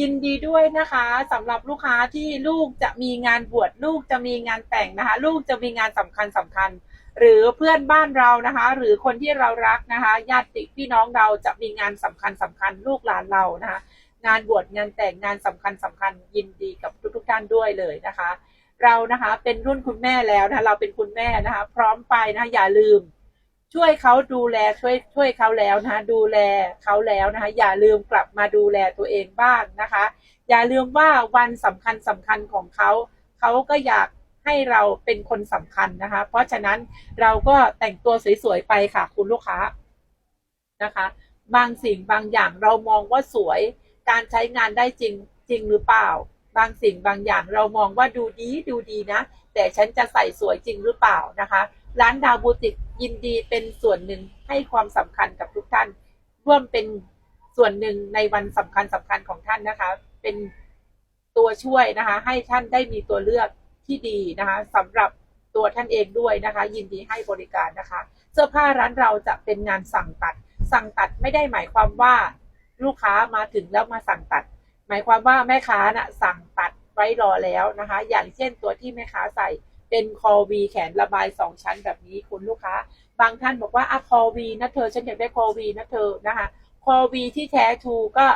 ยินดีด้วยนะคะสำหรับลูกค้าที่ลูกจะมีงานบวชลูกจะมีงานแต่งนะคะ ลูกจะมีงานสำคัญสำคัญ หรือเพื่อนบ้านเรานะคะ หรือคนที่เรารักนะคะญาติพี่น้องเราจะมีงานสำคัญสำคัญลูกหลานเรานะคะ งานบวชงานแต่งงานสำคัญสำคัญ ยินดีกับทุกๆท่านด้วยเลยนะคะ เรานะคะเป็นรุ่นคุณแม่แล้วนะคะเราเป็นคุณแม่นะคะ พร้อมไปนะคะอย่าลืม ช่วยเขาดูแลช่วยช่วยเขาแล้วนะคะดูแลเขาแล้วนะคะอย่าลืมกลับมาดูแลตัวเองบ้างนะคะ อย่าลืมว่าวันสำคัญสำคัญของเขาเขาก็อยากให้เราเป็นคนสำคัญนะคะ เพราะฉะนั้นเราก็แต่งตัวสวยๆไปค่ะ คุณลูกค้านะคะ บางสิ่งบางอย่างเรามองว่าสวยการใช้งานได้จริงจริงหรือเปล่า บางสิ่งบางอย่างเรามองว่าดูดีดูดีนะ แต่ฉันจะใส่สวยจริงหรือเปล่านะคะ ร้านดาวบูติก ยินดีเป็นส่วนหนึ่งให้ความสำคัญกับทุกท่าน ร่วมเป็นส่วนหนึ่งในวันสำคัญสำคัญของท่านนะคะ เป็นตัวช่วยนะคะ ให้ท่านได้มีตัวเลือกที่ดีนะคะสำหรับตัวท่านเองด้วยนะคะ ยินดีให้บริการนะคะ เสื้อผ้าร้านเราจะเป็นงานสั่งตัด สั่งตัดไม่ได้หมายความว่าลูกค้ามาถึงแล้วมาสั่งตัด หมายความว่าแม่ค้านะสั่งตัดไว้รอแล้วนะคะ อย่างเช่นตัวที่แม่ค้าใส่ เป็นคอวีแขนระบายสองชั้นแบบนี้คุณลูกค้า บางท่านบอกว่าอะคอวีนะเธอฉันอยากได้คอวีนะเธอนะคะคอวีที่แท้ทูก็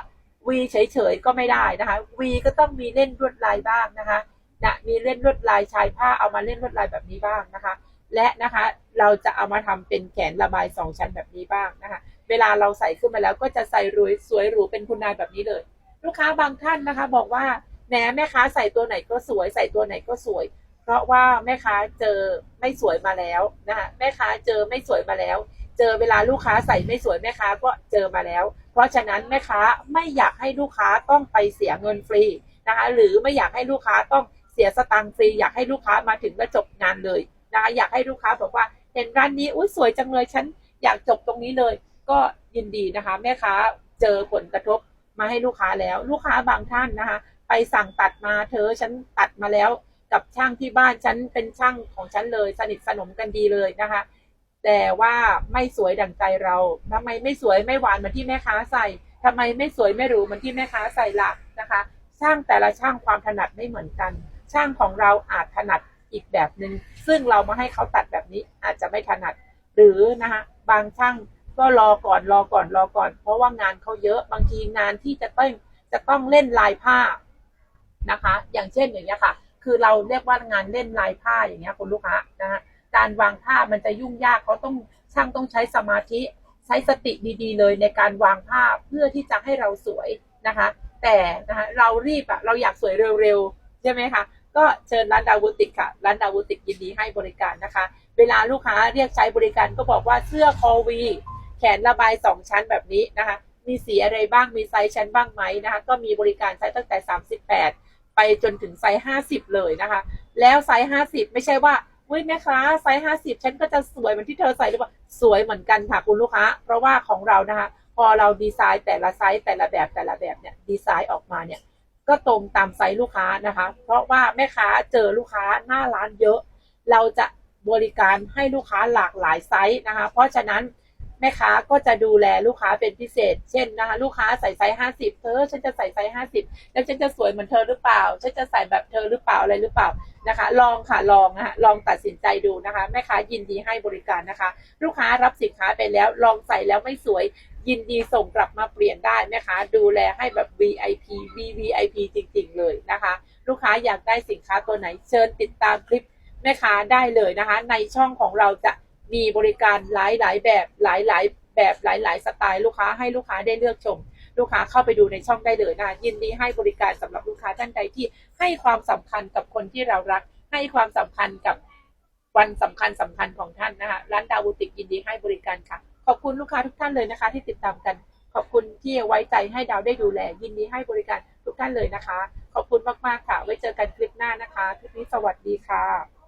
วีเฉยๆก็ไม่ได้นะคะวีก็ต้องมีเล่นลวดลายบ้างนะคะนะมีเล่นลวดลายชายผ้าเอามาเล่นลวดลายแบบนี้บ้างนะคะ และนะคะเราจะเอามาทำเป็นแขนระบายสองชั้นแบบนี้บ้างนะคะ เวลาเราใส่ขึ้นมาแล้วก็จะใส่รวยสวยหรูเป็นคุณนายแบบนี้เลย ลูกค้าบางท่านนะคะ บอกว่าแหมแม่ค้าใส่ตัวไหนก็สวย ใส่ตัวไหนก็สวย เพราะว่าแม่ค้าเจอไม่สวยมาแล้วนะคะแม่ค้าเจอไม่สวยมาแล้ว เจอเวลาลูกค้าใส่ไม่สวยแม่ค้าก็เจอมาแล้ว เพราะฉะนั้นแม่ค้าไม่อยากให้ลูกค้าต้องไปเสียเงินฟรีนะคะหรือไม่อยากให้ลูกค้าต้องเสียสตังค์ฟรี อยากให้ลูกค้ามาถึงแล้วจบงานเลยนะคะอยากให้ลูกค้าบอกว่าเห็นร้านนี้อุ้ยสวยจังเลยฉันอยากจบตรงนี้เลย ก็ยินดีนะคะ แม่ค้าเจอผลกระทบมาให้ลูกค้าแล้ว ลูกค้าบางท่านนะคะ ไปสั่งตัดมาเธอฉันตัดมาแล้ว กับช่างที่บ้านฉันเป็นช่างของฉันเลย สนิทสนมกันดีเลยนะคะ แต่ว่าไม่สวยดั่งใจเราทำไมไม่สวยไม่หวานเหมือนที่แม่ค้าใส่ทำไมไม่สวยไม่หรูเหมือนที่แม่ค้าใส่ละนะคะ ช่างแต่ละช่างความถนัดไม่เหมือนกัน ช่างของเราอาจถนัดอีกแบบหนึง่งซึ่งเรามาให้เขาตัดแบบนี้อาจจะไม่ถนัด หรือนะคะบางช่างก็รอก่อนรอก่อนรอก่อน เพราะว่างานเขาเยอะบางทีงานที่จะต้องจะต้องเล่นลายผ้านะคะ อย่างเช่นอย่างนี้ยค่ะ คือเราเรียกว่างานเล่นลายผ้าอย่างเงี้ยคุณลูกค้านะฮะการวางผ้ามันจะยุ่งยากเขาต้องช่างต้องใช้สมาธิ ใช้สติดีๆ เลยในการวางผ้าเพื่อที่จะให้เราสวยนะคะ แต่นะคะเรารีบอะเราอยากสวยเร็วๆใช่ไหมคะก็เชิญร้านดาวบูติกค่ะร้านดาวบูติกยินดีให้บริการนะคะ เวลาลูกค้าเรียกใช้บริการก็บอกว่าเสื้อคอวี แขนระบายสองชั้นแบบนี้นะคะ มีสีอะไรบ้างมีไซส์ชั้นบ้างไหมนะคะ ก็มีบริการไซส์ตั้งแต่ 38 ไปจนถึงไซส์50เลยนะคะ แล้วไซส์50ไม่ใช่ว่าเฮ้ยแม่ค้าไซส์50ฉันก็จะสวยเหมือนที่เธอใส่หรือเปล่าสวยเหมือนกันค่ะคุณลูกค้า เพราะว่าของเรานะคะ พอเราดีไซน์แต่ละไซส์แต่ละแบบแต่ละแบบเนี่ยดีไซน์ออกมาเนี่ยก็ตรงตามไซส์ลูกค้านะคะ เพราะว่าแม่ค้าเจอลูกค้าหน้าร้านเยอะ เราจะบริการให้ลูกค้าหลากหลายไซส์นะคะ เพราะฉะนั้น แม่ค้าก็จะดูแลลูกค้าเป็นพิเศษ เช่นนะคะ ลูกค้าใส่ไซส์ห้าสิบเธอฉันจะใส่ไซส์ห้าสิบแล้วฉันจะสวยเหมือนเธอหรือเปล่า ฉันจะใส่แบบเธอหรือเปล่าอะไรหรือเปล่านะคะ ลองค่ะลองนะคะลองตัดสินใจดูนะคะ แม่ค้ายินดีให้บริการนะคะ ลูกค้ารับสินค้าไปแล้ว ลองใส่แล้วไม่สวยยินดีส่งกลับมาเปลี่ยนได้แม่ค้าดูแลให้แบบ VIP VVIP จริงๆ เลยนะคะ ลูกค้าอยากได้สินค้าตัวไหนเชิญติดตามคลิปแม่ค้าได้เลยนะคะ ในช่องของเราจะ มีบริการหลายๆแบบหลายๆแบบหลายๆสไตล์ลูกค้าให้ลูกค้าได้เลือกชม ลูกค้าเข้าไปดูในช่องได้เลยนะยินดีให้บริการสำหรับลูกค้าท่านใดที่ให้ความสำคัญกับคนที่เรารัก ให้ความสำคัญกับวันสำคัญสำคัญของท่านนะคะร้านดาวบูติกยินดีให้บริการค่ะ ขอบคุณลูกค้าทุกท่านเลยนะคะ ที่ติดตามกันขอบคุณที่ไว้ใจให้ดาวได้ดูแล ยินดีให้บริการทุกท่านเลยนะคะ ขอบคุณมาก ๆ ค่ะ ไว้เจอกันคลิปหน้านะคะ คลิปนี้สวัสดีค่ะ